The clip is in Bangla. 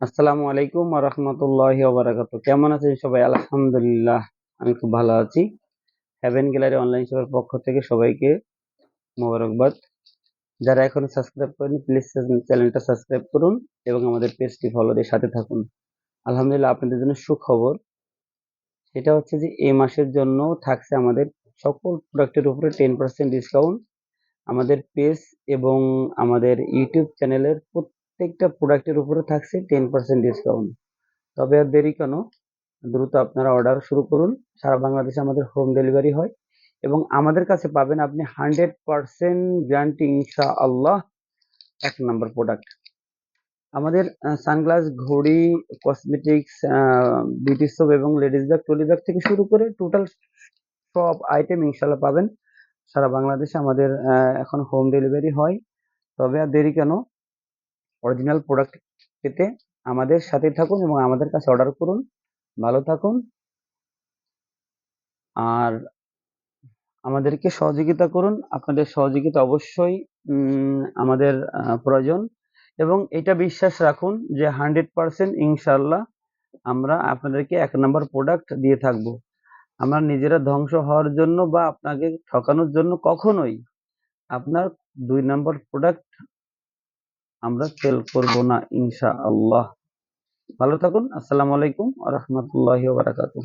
আসসালামু আলাইকুম রাহমাতুল্লাহি ওয়া বারাকাতুহু। কেমন আছেন সবাই? আলহামদুলিল্লাহ, আমি খুব ভালো আছি। হেভেন গ্যালারি অনলাইন শপের পক্ষ থেকে সবাইকে মোবারকবাদ। যারা এখনও সাবস্ক্রাইব করেনি প্লিজ চ্যানেলটা সাবস্ক্রাইব করুন এবং আমাদের পেজটি ফলো দিয়ে সাথে থাকুন। আলহামদুলিল্লাহ, আপনাদের জন্য সুখবর সেটা হচ্ছে যে, এই মাসের জন্য থাকছে আমাদের সকল প্রোডাক্টের উপরে টেন পার্সেন্ট ডিসকাউন্ট আমাদের পেজ এবং আমাদের ইউটিউব চ্যানেলের প্রত্যেকটা প্রোডাক্টের উপরে থাকছে টেন পার্সেন্ট ডিসকাউন্ট তবে আর দেরি কেন? দ্রুত আপনারা অর্ডার শুরু করুন। সারা বাংলাদেশে আমাদের হোম ডেলিভারি হয়। এবং আমাদের কাছে পাবেন আপনি হান্ড্রেড পার্সেন্ট গ্যারান্টি ইনশা আল্লাহ এক নম্বর প্রোডাক্ট আমাদের সানগ্লাস, ঘড়ি কসমেটিক্স বিউটি সোপ এবং লেডিস ব্যাগ ট্রলি ব্যাগ থেকে শুরু করে টোটাল সব আইটেম ইনশাল্লাহ পাবেন। সারা বাংলাদেশে আমাদের এখন হোম ডেলিভারি হয়। তবে আর দেরি কেন? অরিজিনাল প্রোডাক্ট পেতে আমাদের সাথে থাকুন এবং আমাদের কাছে অর্ডার করুন। ভালো থাকুন। আর আমাদেরকে সহযোগিতা করুন। আপনাদের সহযোগিতা অবশ্যই আমাদের প্রয়োজন। এবং এটা বিশ্বাস রাখুন যে হান্ড্রেড পারসেন্ট ইনশাল্লাহ আমরা আপনাদেরকে এক নম্বর প্রোডাক্ট দিয়ে থাকব। আমরা নিজেরা ধ্বংস হওয়ার জন্য বা আপনাকে ঠকানোর জন্য কখনোই আপনার দুই নম্বর প্রোডাক্ট আমরা ফেল করব না ইনশা আল্লাহ ভালো থাকুন আসসালামু আলাইকুম আ রহমতুল্লাহ বারাকাতুহ।